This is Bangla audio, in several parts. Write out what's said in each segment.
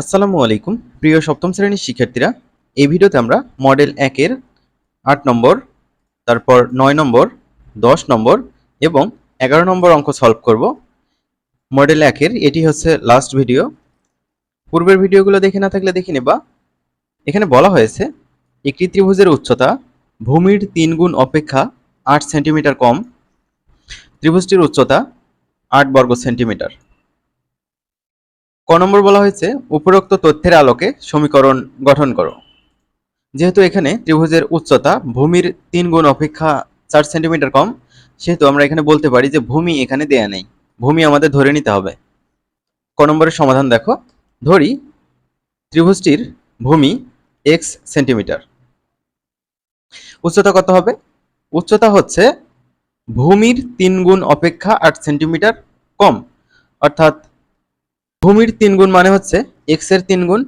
আসসালামু আলাইকুম। প্রিয় সপ্তম শ্রেণির শিক্ষার্থীরা, এই ভিডিওতে আমরা মডেল একের আট নম্বর, তারপর নয় নম্বর, দশ নম্বর এবং এগারো নম্বর অঙ্ক সলভ করব। মডেল একের, এটি হচ্ছে লাস্ট ভিডিও পূর্বের ভিডিওগুলো দেখে না থাকলে দেখে নেবা। এখানে বলা হয়েছে একটি ত্রিভুজের উচ্চতা ভূমির তিন গুণ অপেক্ষা আট সেন্টিমিটার কম। ত্রিভুজটির উচ্চতা আট বর্গ সেন্টিমিটার। ক নম্বর বলা হয়েছে, উপরোক্ত তথ্যের আলোকে সমীকরণ গঠন করো। যেহেতু এখানে ত্রিভুজের উচ্চতা ভূমির তিন গুণ অপেক্ষা চার সেন্টিমিটার কম, সেহেতু আমরা এখানে বলতে পারি যে ভূমি এখানে দেয়া নেই। ভূমি আমাদের ধরে নিতে হবে। ক নম্বরের সমাধান দেখো। ধরি, ত্রিভুজটির ভূমি এক্স সেন্টিমিটার। উচ্চতা কত হবে? উচ্চতা হচ্ছে ভূমির তিন গুণ অপেক্ষা আট সেন্টিমিটার কম। অর্থাৎ ভূমির তিন গুণ মানে হচ্ছে এক্সের তিন গুণ,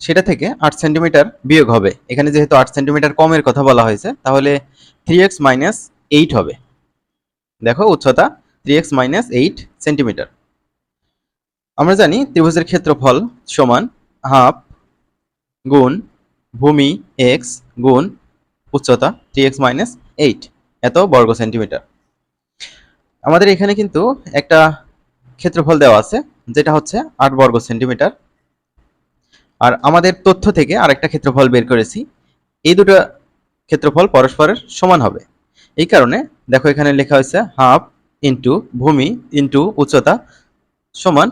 সেটা থেকে আট সেন্টিমিটার বিয়োগ হবে। এখানে যেহেতু আট সেন্টিমিটার কমের কথা বলা হয়েছে, তাহলে থ্রি এক্স মাইনাস এইট হবে। দেখো উচ্চতা three X minus eight centimetre. আমরা জানি ত্রিভুজের ক্ষেত্রফল সমান হাফ গুণ ভূমি এক্স গুণ উচ্চতা থ্রি এক্স মাইনাস এইট এত বর্গ সেন্টিমিটার। আমাদের এখানে কিন্তু একটা ক্ষেত্রফল দেওয়া আছে যেটা হচ্ছে আট বর্গ সেন্টিমিটার। আর আমাদের তথ্য থেকে আরেকটা ক্ষেত্রফল বের করেছি। এই দুটো ক্ষেত্রফল পরস্পরের সমান হবে। এই কারণে দেখো এখানে লেখা হয়েছে হাফ ইন্টু ভূমি ইন্টু উচ্চতা সমান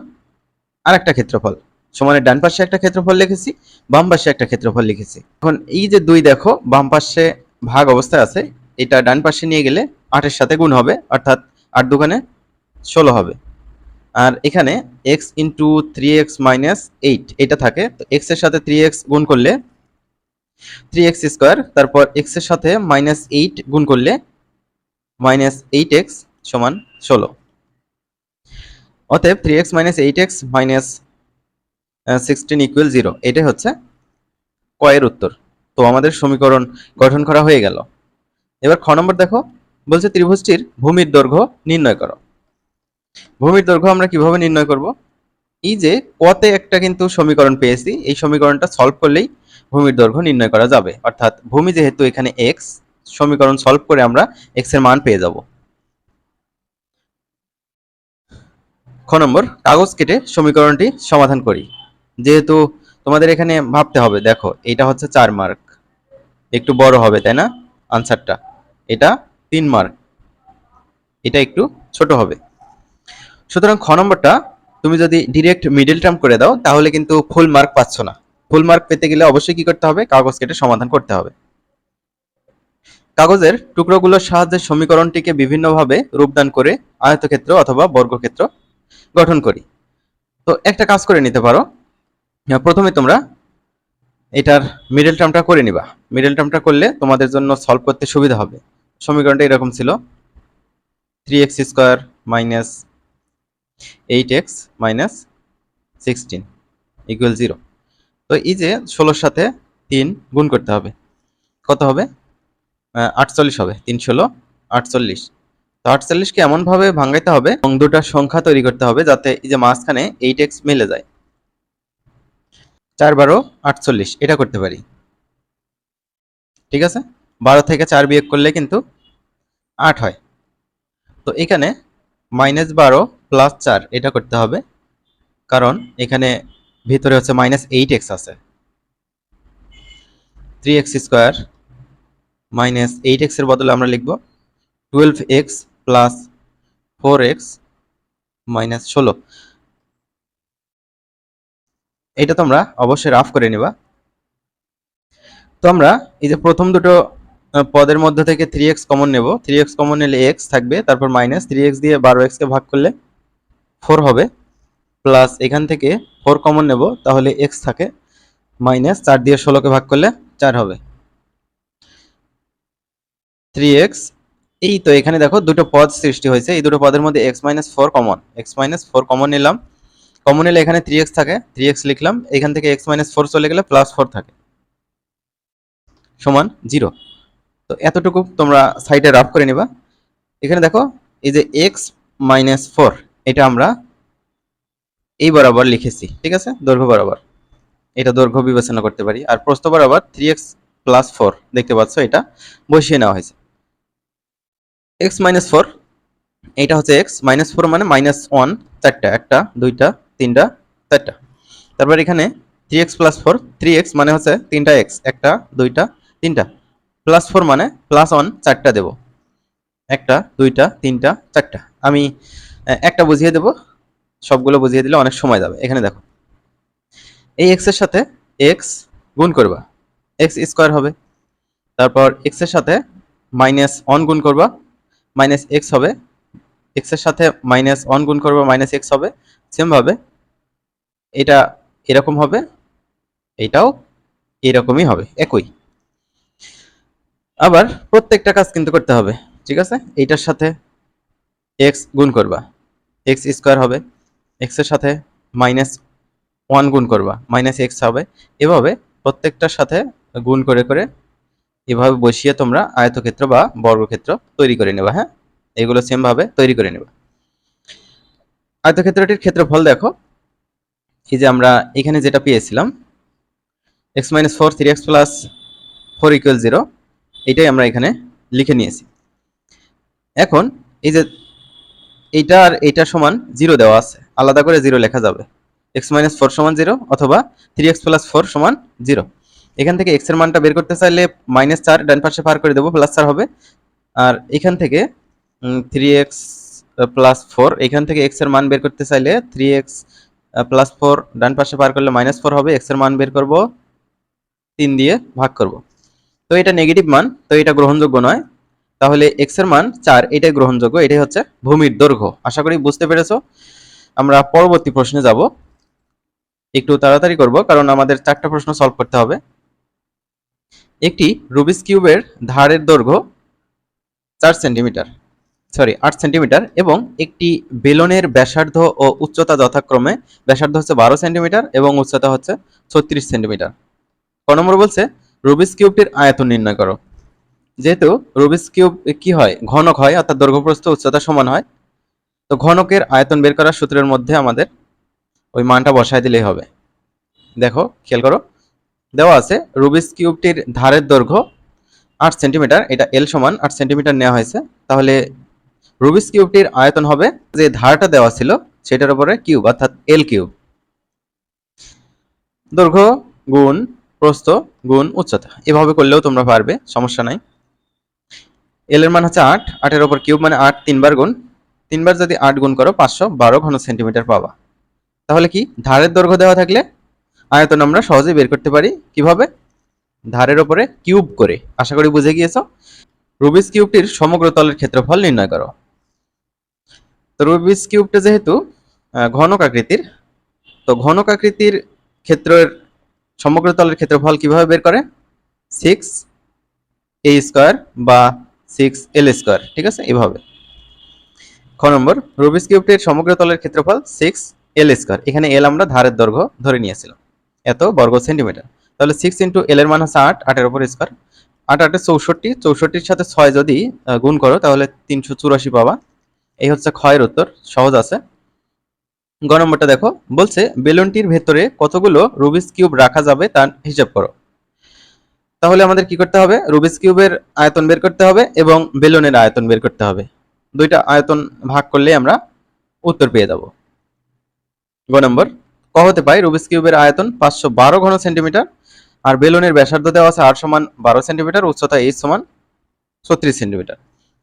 আরেকটা ক্ষেত্রফল। সমানের ডান পাশে একটা ক্ষেত্রফল লিখেছি, বাম পাশে একটা ক্ষেত্রফল লিখেছি। এখন এই যে দুই দেখো, বাম পাশে ভাগ অবস্থায় আছে, এটা ডান পাশে নিয়ে গেলে আটের সাথে গুণ হবে, অর্থাৎ আট দোকানে ষোলো হবে। আর এখানে X into three X minus eight এটা থাকে। তো এক্সের সাথে থ্রি এক্স গুণ করলে থ্রি এক্স স্কোয়ার তারপর এক্সের সাথে মাইনাস এইট গুণ করলে মাইনাস এইট এক্স সমান ষোলো। অতএব three X minus eight X minus sixteen equal zero এটাই হচ্ছে কয়ের উত্তর। তো আমাদের সমীকরণ গঠন করা হয়ে গেল। এবার খ নম্বর দেখো, বলছে ত্রিভুজটির ভূমির দৈর্ঘ্য নির্ণয় করো। ভূমির দৈর্ঘ্য আমরা কীভাবে নির্ণয় করব? এই যে কতে একটা কিন্তু সমীকরণ পেয়েছি, এই সমীকরণটা সলভ করলেই ভূমির দৈর্ঘ্য নির্ণয় করা যাবে। অর্থাৎ ভূমি যেহেতু এখানে এক্স সমীকরণ সলভ করে আমরা এক্সের মান পেয়ে যাব। খ নম্বর, কাগজ কেটে সমীকরণটি সমাধান করি। যেহেতু তোমাদের এখানে ভাবতে হবে, দেখো এটা হচ্ছে চার মার্ক একটু বড় হবে, তাই না? আনসারটা এটা তিন মার্ক এটা একটু ছোট হবে। সুতরাং খ নম্বরটা তুমি যদি ডিরেক্ট মিডল টার্ম করে দাও, তাহলে কিন্তু ফুল মার্ক পাচ্ছ না। ফুল মার্ক পেতে গেলে অবশ্যই কি করতে হবে? কাগজ কেটে সমাধান করতে হবে। কাগজের টুকরোগুলোর সাহায্যে সমীকরণটিকে বিভিন্নভাবে রূপদান করে আয়তক্ষেত্র অথবা বর্গক্ষেত্র গঠন করি। তো একটা কাজ করে নিতে পারো। প্রথমে তোমরা এটার মিডল টার্মটা করে নিবা। মিডল টার্মটা করলে তোমাদের জন্য সলভ করতে সুবিধা হবে। সমীকরণটা এরকম ছিল। Three X square minus eight X minus sixteen equal zero তো এই যে ষোলোর সাথে তিন গুণ করতে হবে। কত হবে? আটচল্লিশ হবে। তিন ষোলো, আটচল্লিশ। তো আটচল্লিশকে এমনভাবে ভাঙাইতে হবে, এবং দুটা সংখ্যা তৈরি করতে হবে, যাতে এই যে মাঝখানে এইট এক্স মিলে যায়। চার বারো, আটচল্লিশ, এটা করতে পারি। ঠিক আছে? বারো থেকে চার বিয়োগ করলে কিন্তু আট হয়। তো এখানে মাইনাস বারো প্লাস চার, এটা করতে হবে। কারণ এখানে ভিতরে হচ্ছে মাইনাস এইট এক্স আছে। Three X square minus eight এক্সের বদলে আমরা লিখব twelve X plus four X minus ষোলো। এটা তোমরা অবশ্যই রাফ করে নিবা। তো আমরা এই যে প্রথম দুটো পদের মধ্যে থেকে থ্রি এক্স কমন নেব। থ্রি এক্স কমন নিলে এক্স থাকবে, তারপর মাইনাস থ্রি এক্স দিয়ে বারো এক্সকে ভাগ করলে ফোর হবে, প্লাস এখান থেকে ফোর কমন নেব, তাহলে এক্স থাকে, মাইনাস চার দিয়ে ষোলোকে ভাগ করলে চার হবে। থ্রি এক্স, এই তো এখানে দেখো দুটো পদ সৃষ্টি হয়েছে, এই দুটো পদের মধ্যে X minus four common, X minus four common নিলাম। কমন নিলে এখানে থ্রি এক্স থাকে, থ্রি এক্স লিখলাম, এখান থেকে এক্স মাইনাস ফোর চলে গেলে প্লাস ফোর থাকে। সমান জিরো। তো এতটুকু তোমরা সাইডে রাফ করে নিবা। এখানে দেখো, এই যে এক্স মাইনাস ফোর এটা আমরা এই বরাবর লিখেছি, ঠিক আছে? দৈর্ঘ্য বরাবর। এটা দৈর্ঘ্য বিবেচনা করতে পারি। আর প্রস্থ বরাবর থ্রি এক্স প্লাস ফোর দেখতে পাচ্ছ এটা? বসিয়ে নেওয়া হয়েছে। এক্স মাইনাস ফোর এইটা হচ্ছে এক্স মাইনাস ফোর মানে মাইনাস ওয়ান চারটা। একটা, দুইটা, তিনটা, চারটা। তারপর এখানে three X plus four three X মানে হচ্ছে তিনটা এক্স একটা, দুইটা, তিনটা। প্লাস ফোর মানে প্লাস ওয়ান চারটা দেব। একটা, দুইটা, তিনটা, চারটা। আমি একটা বুঝিয়ে দেব। সবগুলো বুঝিয়ে দিলে অনেক সময় যাবে। এখানে দেখো। এই এক্সের সাথে এক্স গুণ করবা। এক্স স্কোয়ার হবে। তারপর এক্সের সাথে মাইনাস ওয়ান গুণ করবা। মাইনাস এক্স হবে। এক্সের সাথে মাইনাস ওয়ান গুণ করবা মাইনাস এক্স হবে। সেম ভাবে এটা এরকম হবে, এটাও এরকমই হবে। একই। আবার প্রত্যেকটা কাজ কিন্তু করতে হবে। ঠিক আছে? এইটার সাথে এক্স গুণ করবা। এক্স স্কোয়ার হবে এক্সের সাথে মাইনাস ওয়ান গুণ করবা মাইনাস এক্স হবে। এভাবে প্রত্যেকটার সাথে গুণ করে করে এভাবে বসিয়ে তোমরা আয়তক্ষেত্র বা বর্গক্ষেত্র তৈরি করে নেবা হ্যাঁ? এগুলো সেম ভাবে তৈরি করে নেবা। আয়তক্ষেত্রটির ক্ষেত্রফল দেখো, এই যে আমরা এখানে যেটা পেয়েছিলাম X minus four three X plus four equal zero এটাই আমরা এখানে লিখে নিয়েছি। এখন এই যে এইটা আর এইটা সমান জিরো দেওয়া আছে। আলাদা করে জিরো লেখা যাবে। এক্স মাইনাস ফোর সমান জিরো অথবা থ্রি এক্স প্লাস ফোর সমান জিরো এখান থেকে এক্সের মানটা বের করতে চাইলে মাইনাস চার ডান পাশে পার করে দেবো প্লাস চার হবে। আর এখান থেকে থ্রি এক্স প্লাস ফোর এখান থেকে এক্সের মান বের করতে চাইলে থ্রি এক্স প্লাস ফোর ডান পাশে পার করলে মাইনাস ফোর হবে এক্সের মান বের করব, তিন দিয়ে ভাগ করব। তো এটা নেগেটিভ মান, তো এটা গ্রহণযোগ্য নয়। তাহলে এক্সের মান চার, এটাই গ্রহণযোগ্য, এটাই হচ্ছে ভূমির দৈর্ঘ্য। আশা করি বুঝতে পেরেছ? আমরা পরবর্তী প্রশ্নে যাব। একটু তাড়াতাড়ি করব, কারণ আমাদের চারটা প্রশ্ন সলভ করতে হবে। একটি রুবিস কিউবের ধারের দৈর্ঘ্য চার সেন্টিমিটার সরি আট সেন্টিমিটার এবং একটি বেলনের ব্যাসার্ধ ও উচ্চতা যথাক্রমে, ব্যাসার্ধ হচ্ছে বারো সেন্টিমিটার এবং উচ্চতা হচ্ছে ছত্রিশ সেন্টিমিটার ক নম্বর বলছে রুবিস কিউবটির আয়তন নির্ণয় করো। যেহেতু রুবিস কিউব কি হয়? ঘনক হয়, অর্থাৎ দৈর্ঘ্যপ্রস্থ উচ্চতা সমান হয়। তো ঘনকের আয়তন বের করার সূত্রের মধ্যে আমাদের ওই মানটা বসায় দিলেই হবে। দেখো, খেয়াল করো। দেওয়া আছে রুবিস কিউবটির ধারের দৈর্ঘ্য আট সেন্টিমিটার, এটা এল সমান আট সেন্টিমিটার নেওয়া হয়েছে। তাহলে রুবিস কিউবটির আয়তন হবে, যে ধারটা দেওয়া ছিল, সেটার উপরে কিউব অর্থাৎ এল কিউব দৈর্ঘ্য, গুণ, প্রস্থ, গুণ, উচ্চতা। এভাবে করলেও তোমরা পারবে, সমস্যা নাই। এল এর মান হচ্ছে আট, আটের ওপর কিউব মানে আট, তিনবার গুণ। তিনবার যদি আট গুণ করো, পাঁচশো বারো ঘন সেন্টিমিটার পাবা। তাহলে কি? ধারের দৈর্ঘ্য দেওয়া থাকলে আয়তন আমরা সহজেই বের করতে পারি। কীভাবে? ধারের ওপরে কিউব করে। আশা করি বুঝে গিয়েছো? রুবিস কিউবটির সমগ্র তলের ক্ষেত্রফল নির্ণয় করো। তো রুবিস কিউবটা যেহেতু ঘনক আকৃতির, তো ঘনক আকৃতির ক্ষেত্রের সমগ্র তলের ক্ষেত্রফল কীভাবে বের করে? সিক্স এ স্কোয়ার বা সিক্স এল স্কোয়ার ঠিক আছে? এভাবে। খ নম্বর রুবিস কিউবটির সমগ্র তলের ক্ষেত্রফল সিক্স এল স্কোয়ার এখানে এল আমরা ধারের দৈর্ঘ্য ধরে নিয়েছিলাম। এত বর্গ সেন্টিমিটার। তাহলে সিক্স ইন্টু এল এর মান হচ্ছে আট, আটের উপর স্কোয়ার আট, আটে চৌষট্টি, চৌষট্টির সাথে ছয় যদি গুণ করো, তাহলে তিনশো চুরাশি পাবা। এই হচ্ছে ক্ষয়ের উত্তর, সহজ আছে। গ নম্বরটা দেখো, বলছে, বেলুনটির ভেতরে কতগুলো রুবিস কিউব রাখা যাবে তার হিসাব করো। তাহলে আমাদের কি করতে হবে? রুবিস কিউবের আয়তন বের করতে হবে এবং বেলুনের আয়তন বের করতে হবে। দুইটা আয়তন ভাগ করলে আমরা উত্তর পেয়ে যাব। গ নম্বর, ক হতে পাই রুবিস কিউবের আয়তন পাঁচশো বারো ঘন সেন্টিমিটার আর বেলুনের ব্যাসার্ধ দেওয়া আছে আট সমান বারো সেন্টিমিটার, উচ্চতা এইচ সমান ছত্রিশ সেন্টিমিটার।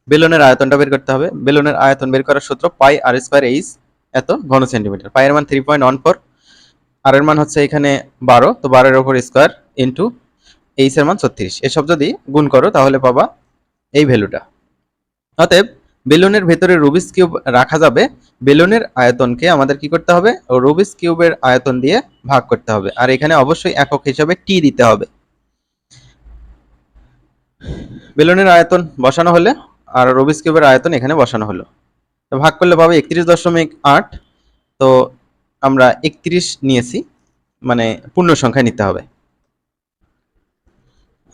বেলুনের আয়তনটা বের করতে হবে। বেলুনের আয়তন বের করার সূত্র পাই আর স্কোয়ার এইচ এত ঘন সেন্টিমিটার। পায়ের মান থ্রি পয়েন্ট ওয়ান ফোর আর এর মান হচ্ছে এখানে বারো, তো বারোর ওপর স্কোয়ার ইন্টু এইচ এর মান ছত্রিশ। এসব যদি গুণ করো, তাহলে পাবা এই ভ্যালুটা। অতএব, বেলুনের ভেতরে রুবিস কিউব রাখা যাবে। বেলুনের আয়তনকে আমাদের কি করতে হবে? রুবিস কিউবের আয়তন দিয়ে ভাগ করতে হবে। আর এখানে অবশ্যই একক হিসাবে টি দিতে হবে। বেলুনের আয়তন বসানো হলে আর রুবিস কিউবের আয়তন এখানে বসানো হলো। তো ভাগ করলে পাবে একত্রিশ দশমিক আট। তো আমরা একত্রিশ নিয়েছি। মানে পূর্ণ সংখ্যায় নিতে হবে।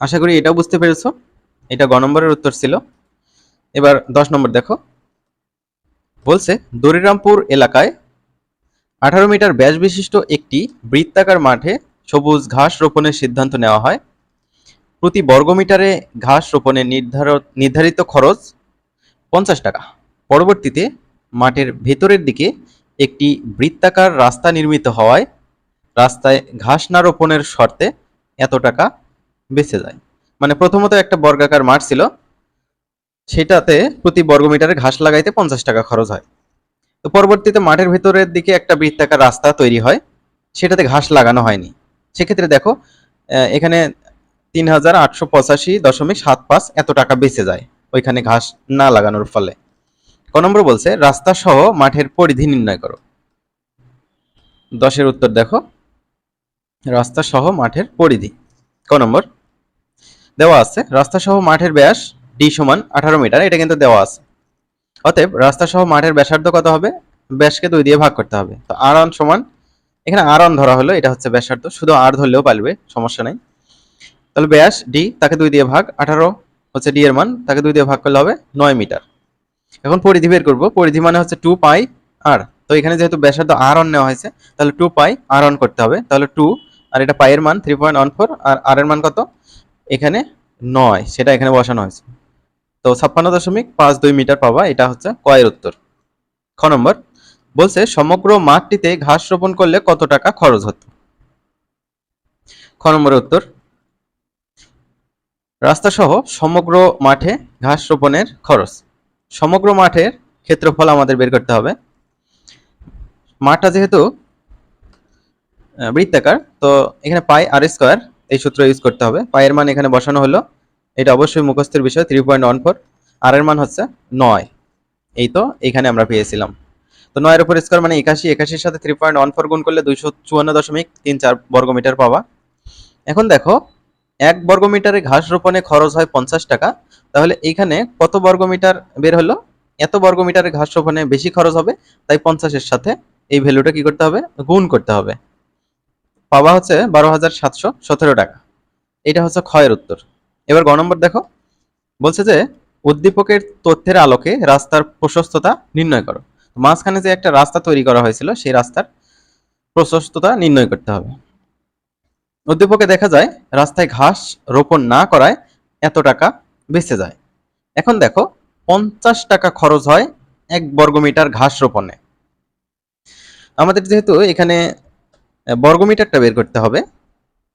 আশা করি এটাও বুঝতে পেরেছ। এটা গ নম্বরের উত্তর ছিল। এবার দশ নম্বর দেখো। বলছে দরিরামপুর এলাকায় আঠারো মিটার ব্যাস বিশিষ্ট একটি বৃত্তাকার মাঠে সবুজ ঘাস রোপণের সিদ্ধান্ত নেওয়া হয়। প্রতি বর্গমিটারে ঘাস রোপণের নির্ধারিত খরচ পঞ্চাশ টাকা। পরবর্তীতে মাঠের ভেতরের দিকে একটি বৃত্তাকার রাস্তা নির্মিত হওয়ায় রাস্তায় ঘাস না রোপণের শর্তে এত টাকা বেঁচে যায়। মানে প্রথমত একটা বর্গাকার মাঠ ছিল। সেটাতে প্রতি বর্গমিটারে ঘাস লাগাইতে পঞ্চাশ টাকা খরচ হয়। তো পরবর্তীতে মাঠের ভেতরের দিকে একটা বৃত্তাকার রাস্তা তৈরি হয়। সেটাতে ঘাস লাগানো হয়নি। সেক্ষেত্রে দেখো এখানে তিন হাজার আটশো পঁচাশি দশমিক সাত পাঁচ এত টাকা বেঁচে যায় ওইখানে ঘাস না লাগানোর ফলে। ক নম্বর বলছে, রাস্তা সহ মাঠের পরিধি নির্ণয় করো। দশের উত্তর দেখো, রাস্তা সহ মাঠের পরিধি। ক নম্বর দেওয়া আছে। রাস্তা সহ মাঠের ব্যাস ডি সমান আঠারো মিটার, এটা কিন্তু দেওয়া আছে। অতএব রাস্তা সহ মাঠের ব্যাসার্ধ কত হবে? ব্যাসকে দুই দিয়ে ভাগ করতে হবে। তো আর অন সমান, এখানে আর অন ধরা হলো, এটা হচ্ছে ব্যাসার্ধ। শুধু আর ধরলেও পারবে, সমস্যা নাই। তাহলে ব্যাস ডি তাকে দুই দিয়ে ভাগ, আঠারো হচ্ছে ডি এর মান, তাকে দুই দিয়ে ভাগ করলে হবে নয় মিটার। এখন পরিধি বের করব, পরিধি মানে হচ্ছে টু পাই আর তো এখানে যেহেতু ব্যাসার্ধ আর অন নেওয়া হয়েছে, তাহলে টু পাই আর অন করতে হবে। তাহলে টু আর এটা পাইয়ের মান থ্রি পয়েন্ট ওয়ান ফোর আর আর এর মান কত? এখানে নয়, সেটা এখানে বসানো হয়েছে। তো ছাপ্পান্ন দশমিক পাঁচ দুই মিটার পাবা এটা হচ্ছে কয়ের উত্তর। খ নম্বর, বলছে সমগ্র মাঠটিতে ঘাস রোপণ করলে কত টাকা খরচ হতো? খ নম্বরের উত্তর রাস্তা সহ সমগ্র মাঠে ঘাস রোপণের খরচ। সমগ্র মাঠের ক্ষেত্রফল আমাদের বের করতে হবে। মাঠটা যেহেতু বৃত্তাকার, তো এখানে পাই আর স্কোয়ার এই সূত্র ইউজ করতে হবে। পায়ের মান এখানে বসানো হলো। এটা অবশ্যই মুখস্থের বিষয় থ্রি পয়েন্ট ওয়ান ফোর আর এর মান হচ্ছে নয়। এই তো এখানে আমরা পেয়েছিলাম। তো নয়ের উপর স্কোয়ার মানে একাশি, একাশির সাথে থ্রি পয়েন্ট ওয়ান ফোর গুণ করলে দুইশো চুয়ান্ন দশমিক তিন চার বর্গমিটার পাওয়া। এখন দেখো, এক বর্গমিটারে ঘাস রোপণে খরচ হয় পঞ্চাশ টাকা। তাহলে এইখানে কত বর্গমিটার বের হলো? এত বর্গমিটারে ঘাস রোপণে বেশি খরচ হবে, তাই পঞ্চাশের সাথে এই ভ্যালুটা কি করতে হবে? গুণ করতে হবে। পাবা হচ্ছে বারো হাজার সাতশো সতেরো টাকা। এটা হচ্ছে ক্ষয়ের উত্তর। এবার গ নম্বর দেখো। বলছে যে, উদ্দীপকের তথ্যের আলোকে রাস্তার প্রশস্ততা নির্ণয় করো। মাঝখানে যে একটা রাস্তা তৈরি করা হয়েছিল, সেই রাস্তার প্রশস্ততা নির্ণয় করতে হবে। উদ্দীপকে দেখা যায়, রাস্তায় ঘাস রোপণ না করায় এত টাকা বেঁচে যায়। এখন দেখো, পঞ্চাশ টাকা খরচ হয় এক বর্গমিটার ঘাস রোপণে। আমাদের যেহেতু এখানে বর্গমিটারটা বের করতে হবে,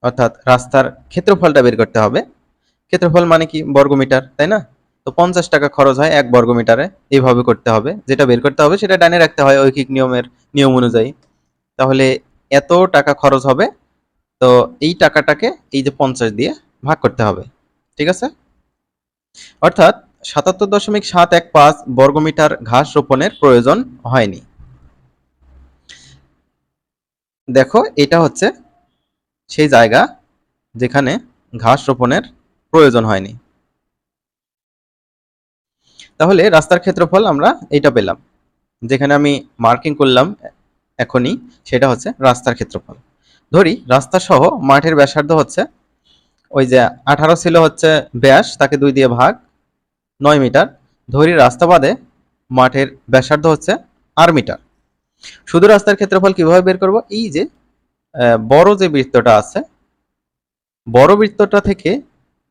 অর্থাৎ রাস্তার ক্ষেত্রফলটা বের করতে হবে। ক্ষেত্রফল মানে কি? বর্গমিটার, তাই না? তো পঞ্চাশ টাকা খরচ হয় এক বর্গমিটারে, এইভাবে করতে হবে। যেটা বের করতে হবে সেটা ডানে রাখতে হয় ঐকিক নিয়মের, নিয়ম অনুযায়ী। তাহলে এত টাকা খরচ হবে, তো এই টাকাটাকে এই যে পঞ্চাশ দিয়ে ভাগ করতে হবে। ঠিক আছে? অর্থাৎ সাতাত্তর দশমিক সাত এক পাঁচ বর্গমিটার ঘাস রোপণের প্রয়োজন হয়নি। দেখো, এটা হচ্ছে সেই জায়গা যেখানে ঘাস রোপণের প্রয়োজন হয়নি। তাহলে রাস্তার ক্ষেত্রফল আমরা এটা পেলাম। যেখানে আমি মার্কিং করলাম এখনই, সেটা হচ্ছে রাস্তার ক্ষেত্রফল। ধরি, রাস্তা সহ মাঠের ব্যাসার্ধ হচ্ছে ওই যে আঠারো ছিল হচ্ছে ব্যাস, তাকে দুই দিয়ে ভাগ নয় মিটার। ধরি, রাস্তা বাদে মাঠের ব্যাসার্ধ হচ্ছে আর মিটার। শুধু রাস্তার ক্ষেত্রফল কীভাবে বের করব? এই যে বড় যে বৃত্তটা আছে, বড় বৃত্তটা থেকে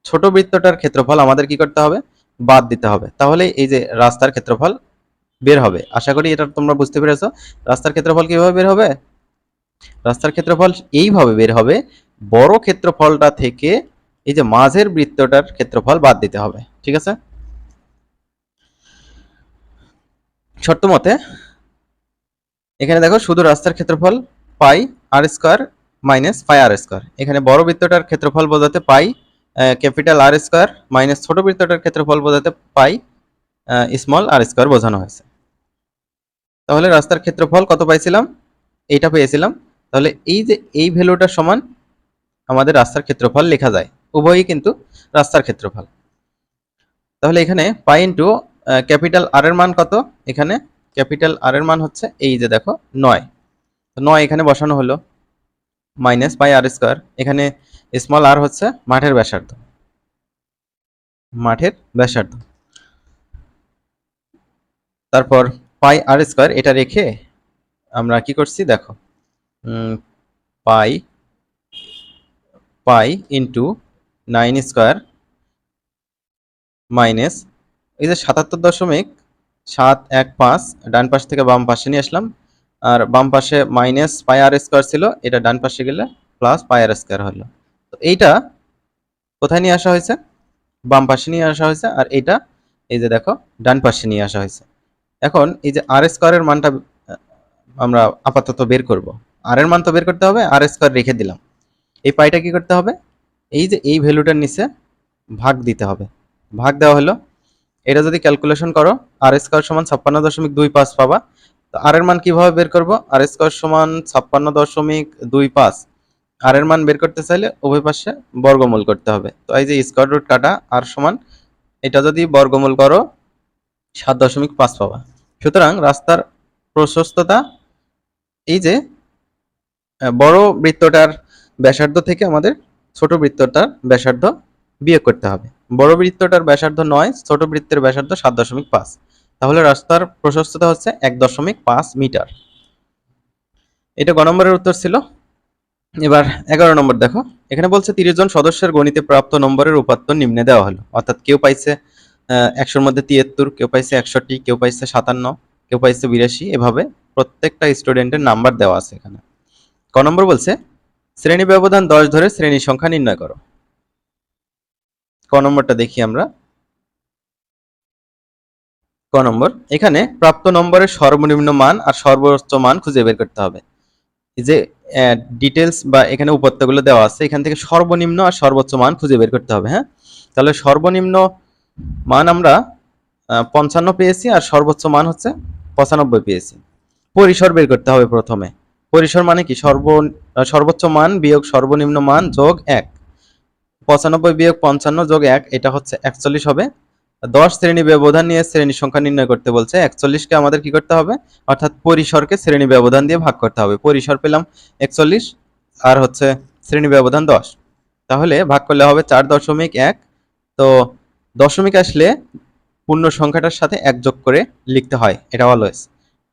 ছোট বৃত্তটার ক্ষেত্রফল আমাদের কি করতে হবে? বাদ দিতে হবে। তাহলে এই যে রাস্তার ক্ষেত্রফল বের হবে। আশা করি এটা তোমরা বুঝতে পেরেছ। রাস্তার ক্ষেত্রফল কীভাবে বের হবে? রাস্তার ক্ষেত্রফল এইভাবে বের হবে, বড় ক্ষেত্রফলটা থেকে এই যে মাঝের বৃত্তটার ক্ষেত্রফল বাদ দিতে হবে। ঠিক আছে? শর্ত মতে এখানে দেখো শুধু রাস্তার ক্ষেত্রফল pi R square minus pi R square. এখানে বড় বৃত্তটার ক্ষেত্রফল বোঝাতে pi capital R square minus ছোট বৃত্তটার ক্ষেত্রফল বোঝাতে পাই স্মল আর স্কোয়ার বোঝানো হয়েছে। তাহলে রাস্তার ক্ষেত্রফল কত পাইছিলাম? এইটা পেয়েছিলাম। তাহলে এই যে এই ভ্যালুটার সমান আমাদের রাস্তার ক্ষেত্রফল লেখা যায়। উভয়ই কিন্তু রাস্তার ক্ষেত্রফল। তাহলে এখানে পাই ইন্টু ক্যাপিটাল আর এর মান কত? এখানে ক্যাপিটাল আর এর মান হচ্ছে এই যে দেখো, নয়। তো নয় এখানে বসানো হলো মাইনাস পাই আর স্কোয়ার এখানে স্মল আর হচ্ছে মাঠের ব্যাসার্ধ। মাঠের ব্যাসার্ধ। তারপর পাই আর স্কোয়ার এটা রেখে আমরা কি করছি, দেখো pi pi into nine square minus এই যে সাতাত্তর দশমিক সাত, এক, পাঁচ, ডান পাশ থেকে বাম পাশে নিয়ে আসলাম। আর বাম পাশে মাইনাস পাই আর স্কোয়ার ছিল, এটা ডান পাশে গেলে প্লাস পাই আর স্কোয়ার হলো। তো এইটা কোথায় নিয়ে আসা হয়েছে? বাম পাশে নিয়ে আসা হয়েছে, আর এইটা এই যে দেখো, ডান পাশে নিয়ে আসা হয়েছে। এখন এই যে আর স্কোয়ারের মানটা আমরা আপাতত বের করব। আর এর মান তো বের করতে হবে আর স্কোয়ার রেখে দিলাম। এই পাইটা কি করতে হবে? এই যে এই ভ্যালুটার নিচে ভাগ দিতে হবে। ভাগ দেওয়া হলো এটা যদি ক্যালকুলেশন করো আর স্কোয়ার সমান ছাপ্পান্ন দশমিক দুই পাঁচ পাবা, তো আর এর মান কীভাবে বের করব? আর স্কোয়ার সমান ছাপ্পান্ন দশমিক দুই পাঁচ। আর এর মান বের করতে চাইলে উভয় পাশে বর্গমূল করতে হবে। তো এই যে স্কোয়ার রুট কাটা আর সমান, এটা যদি বর্গমূল করো, সাত দশমিক পাঁচ পাবা। সুতরাং রাস্তার প্রশস্ততা, এই যে বড় বৃত্তটার ব্যাসার্ধ থেকে আমাদের ছোট বৃত্তটার ব্যাসার্ধ বিয়োগ করতে হবে। বড় বৃত্তটার ব্যাসার্ধ নয়, ছোট বৃত্তের ব্যাসার্ধ সাত দশমিক পাঁচ। তাহলে রাস্তার প্রশস্ততা হচ্ছে এক দশমিক পাঁচ মিটার। এটা গ নম্বরের উত্তর ছিল। এবার এগারো নম্বর দেখো। এখানে বলছে তিরিশ জন সদস্যের গণিতে প্রাপ্ত নম্বরের উপাত্ত নিম্নে দেওয়া হলো। অর্থাৎ কেউ পাইছে একশোর মধ্যে তিয়াত্তর, কেউ পাইছে একষট্টি, কেউ পাইছে সাতান্ন, কেউ পাইছে বিরাশি। এভাবে প্রত্যেকটা স্টুডেন্টের নাম্বার দেওয়া আছে এখানে। ক নম্বর বলছে, শ্রেণি ব্যবধান দশ ধরে শ্রেণি সংখ্যা নির্ণয় করো। ক নম্বরটা দেখি আমরা। ক নম্বর, এখানে প্রাপ্ত নম্বরের সর্বনিম্ন মান আর সর্বোচ্চ মান খুঁজে বের করতে হবে। যে ডিটেলস বা এখানে উপাত্তগুলো দেওয়া আছে, এখান থেকে সর্বনিম্ন আর সর্বোচ্চ মান খুঁজে বের করতে হবে হ্যাঁ? তাহলে সর্বনিম্ন মান আমরা পঞ্চান্ন পেয়েছি আর সর্বোচ্চ মান হচ্ছে পঁচানব্বই পেয়েছি। পরিসর বের করতে হবে প্রথমে। পরিসর মানে কি? সর্ব, সর্বোচ্চ মান বিয়োগ সর্বনিম্ন মান যোগ এক। পঁচানব্বই বিয়োগ পঞ্চান্ন যোগ এক, এটা হচ্ছে একচল্লিশ হবে। দশ শ্রেণি ব্যবধান নিয়ে শ্রেণি সংখ্যা নির্ণয় করতে বলছে, একচল্লিশকে আমাদের কি করতে হবে? অর্থাৎ পরিসরকে শ্রেণি ব্যবধান দিয়ে ভাগ করতে হবে। পরিসর পেলাম একচল্লিশ, আর হচ্ছে শ্রেণি ব্যবধান দশ। তাহলে ভাগ করলে হবে চার দশমিক এক। তো দশমিক আসলে পূর্ণ সংখ্যাটার সাথে এক যোগ করে লিখতে হয়, এটা অলওয়েজ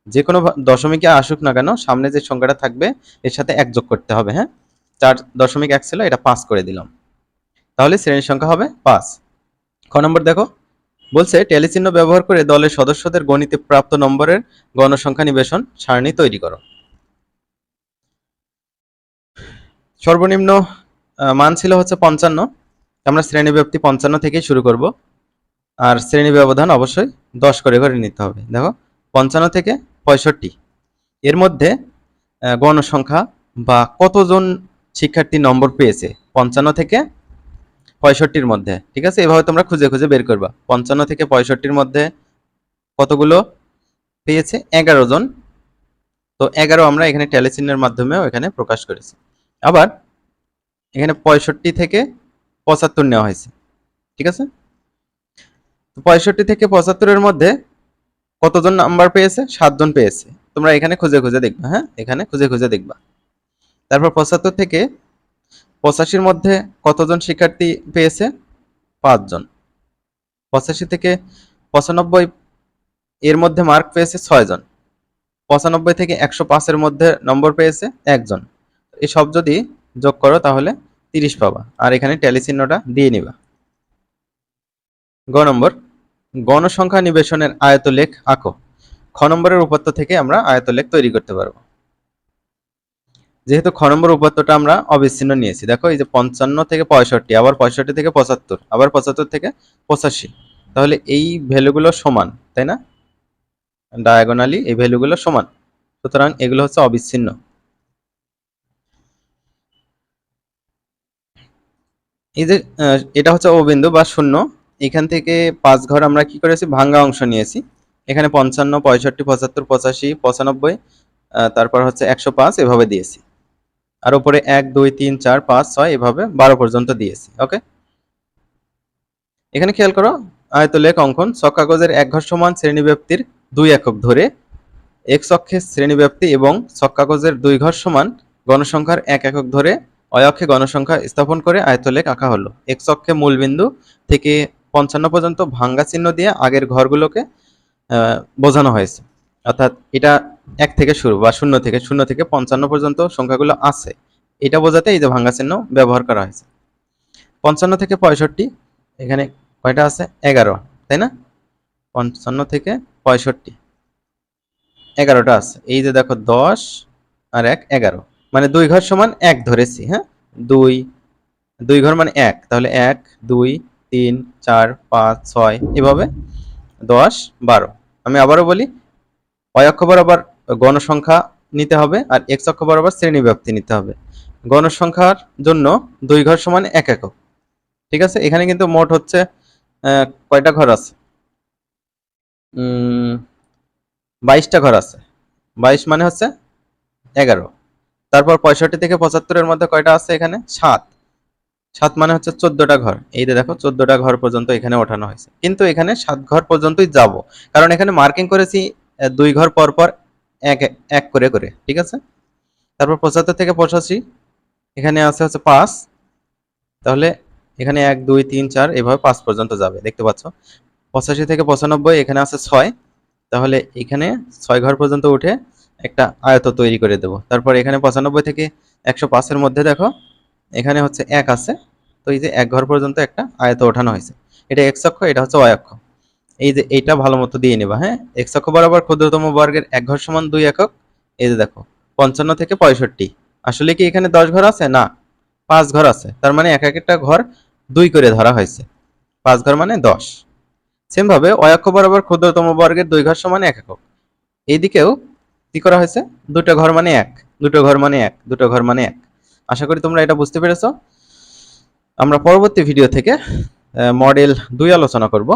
যে কোনো দশমিকে আসুক না কেন, সামনে যে সংখ্যাটা থাকবে, এর সাথে এক যোগ করতে হবে হ্যাঁ? চার দশমিক এক ছিল, এটা পাঁচ করে দিলাম। তাহলে শ্রেণির সংখ্যা হবে পাঁচ। খ নম্বর দেখো। বলছে, টেলিচিহ্ন ব্যবহার করে দলের সদস্যদের গণিতে প্রাপ্ত নম্বরের গণসংখ্যা নিবেশন সারণী তৈরি করো। সর্বনিম্ন মান ছিল হচ্ছে পঞ্চান্ন। আমরা শ্রেণি ব্যাপ্তি পঞ্চান্ন থেকেই শুরু করব। আর শ্রেণি ব্যবধান অবশ্যই দশ করে করে নিতে হবে। দেখো, পঞ্চান্ন থেকে পঁয়ষট্টি। এর মধ্যে গণসংখ্যা বা কতজন শিক্ষার্থী নম্বর পেয়েছে? পঞ্চান্ন থেকে পঁয়ষট্টির মধ্যে, ঠিক আছে? এভাবে তোমরা খুঁজে খুঁজে বের করবা। পঞ্চান্ন থেকে পঁয়ষট্টির মধ্যে কতগুলো পেয়েছে? এগারো জন। তো এগারো আমরা এখানে ট্যালিচিহ্নের মাধ্যমেও এখানে প্রকাশ করেছি। আবার এখানে পঁয়ষট্টি থেকে পঁচাত্তর নেওয়া হয়েছে, ঠিক আছে? তো পঁয়ষট্টি থেকে পঁচাত্তরের মধ্যে কতজন নাম্বার পেয়েছে? সাতজন পেয়েছে। তোমরা এখানে খুঁজে খুঁজে দেখবা হ্যাঁ? এখানে খুঁজে খুঁজে দেখবা। তারপর পঁচাত্তর থেকে পঁচাশির মধ্যে কতজন শিক্ষার্থী পেয়েছে? পাঁচজন। পঁচাশি থেকে পঁচানব্বই এর মধ্যে মার্ক পেয়েছে ছয়জন। পঁচানব্বই থেকে একশো পাঁচের মধ্যে নম্বর পেয়েছে একজন। এই সব যদি যোগ করো তাহলে তিরিশ পাবা। আর এখানে ট্যালি চিহ্নটা দিয়ে নিবা। গ নম্বর, গণসংখ্যা নিবেশনের আয়তলেখ আঁকো। খ নম্বরের উপাত্ত থেকে আমরা আয়তলেখ তৈরি করতে পারব। যেহেতু খ নম্বর উপাত্তটা আমরা অবিচ্ছিন্ন নিয়েছি। দেখো, এই যে পঞ্চান্ন থেকে পঁয়ষট্টি, আবার পঁয়ষট্টি থেকে পঁচাত্তর, আবার পঁচাত্তর থেকে পঁচাশি। তাহলে এই ভ্যালুগুলো সমান, তাই না? ডায়াগোনালি এই ভ্যালুগুলো সমান। সুতরাং এগুলো হচ্ছে অবিচ্ছিন্ন। এই যে এটা হচ্ছে অবিন্দু বা শূন্য। এখান থেকে পাঁচ ঘর আমরা কি করেছি? ভাঙ্গা অংশ নিয়েছি। এখানে পঞ্চান্ন, পঁয়ষট্টি, পঁচাত্তর, পঁচাশি, পঁচানব্বই তারপর হচ্ছে একশো পাঁচ, এভাবে দিয়েছি। আর উপরে এক, দুই, তিন, চার, পাঁচ, ছয়, এভাবে বারো পর্যন্ত দিয়েছি, ওকে? এখানে খেয়াল করো, আয়তলেখ অঙ্কন, ছক কাগজের এক ঘর সমান শ্রেণীব্যাপ্তির দুই একক ধরে এক্স অক্ষে শ্রেণীব্যাপ্তি এবং ছক কাগজের দুই ঘর সমান গণসংখ্যার এক একক ধরে অয়ক্ষে গণসংখ্যা স্থাপন করে আয়তলেখ আঁকা হলো। এক্স অক্ষে মূলবিন্দু থেকে পঞ্চান্ন পর্যন্ত ভাঙ্গা চিহ্ন দিয়ে আগের ঘরগুলোকে বোঝানো হয়েছে। অর্থাৎ এটা এক থেকে শুরু বা শূন্য থেকে শূন্য থেকে পঞ্চান্ন পর্যন্ত সংখ্যাগুলো আছে। এটা বোঝাতে এই যে ভাঙ্গা চিহ্ন ব্যবহার করা হয়েছে। পঞ্চান্ন থেকে পঁয়ষট্টি, এখানে কয়টা আছে? এগারো, তাই না? পঞ্চান্ন থেকে পঁয়ষট্টি, এগারোটা আছে। এই যে দেখো, দশ আর এক, এগারো। মানে দুই ঘর সমান এক ধরেছি হ্যাঁ? দুই দুই ঘর মানে এক। তাহলে এক, দুই, তিন, চার, পাঁচ, ছয়, এভাবে দশ, বারো। আমি আবারও বলি অয় অক্ষ বরাবর গণসংখ্যা নিতে হবে আর এক্স অক্ষ বরাবর শ্রেণি ব্যাপ্তি নিতে হবে। গণসংখ্যার জন্য দুই ঘর সমান এক একক। ঠিক আছে? এখানে কিন্তু মোট হচ্ছে কয়টা ঘর আছে? বাইশটা ঘর আছে। বাইশ মানে হচ্ছে এগারো। তারপর পঁয়ষট্টি থেকে পঁচাত্তরের মধ্যে কয়টা আছে এখানে? সাত। সাত মানে হচ্ছে চোদ্দটা ঘর। এই যে দেখো, চোদ্দটা ঘর পর্যন্ত এখানে ওঠানো হয়েছে। কিন্তু এখানে সাত ঘর পর্যন্তই যাব। কারণ এখানে মার্কিং করেছি দুই ঘর পর পর এক এক করে করে, ঠিক আছে? তারপর পঁচাত্তর থেকে পঁচাশি, এখানে আছে হচ্ছে পাঁচ, তাহলে এখানে এক, দুই, তিন, চার, এভাবে পাঁচ পর্যন্ত যাবে, দেখতে পাচ্ছ? পঁচাশি থেকে পঁচানব্বই, এখানে আছে ছয়, তাহলে এখানে ছয় ঘর পর্যন্ত উঠে একটা আয়ত তৈরি করে দেব। তারপর এখানে পঁচানব্বই থেকে একশো পাঁচের মধ্যে দেখো, এখানে হচ্ছে এক আছে, তো এই যে এক ঘর পর্যন্ত একটা আয়ত ওঠানো হয়েছে। এটা এক্স অক্ষ, এটা হচ্ছে অক্ষ। এই যে এইটা ভালো মতো দিয়ে নেবা হ্যাঁ? এক্স অক্ষ বরাবর ক্ষুদ্রতম বর্গের এক ঘর সমান দুই একক, এই যে দেখো, পঞ্চান্ন থেকে পঁয়ষট্টি। আসলে কি এখানে দশ ঘর আছে? না, পাঁচ ঘর আছে। তার মানে এক একটা ঘর দুই করে ধরা হয়েছে। পাঁচ ঘর মানে দশ। সেম ভাবে ওই অক্ষ বরাবর ক্ষুদ্রতম বর্গের দুই ঘর সমান এক একক। এইদিকেও কি করা হয়েছে? দুটো ঘর মানে এক, দুটো ঘর মানে এক, দুটো ঘর মানে এক। আশা করি তোমরা এটা বুঝতে পেরেছ। আমরা পরবর্তী ভিডিও থেকে মডেল দুই আলোচনা করব।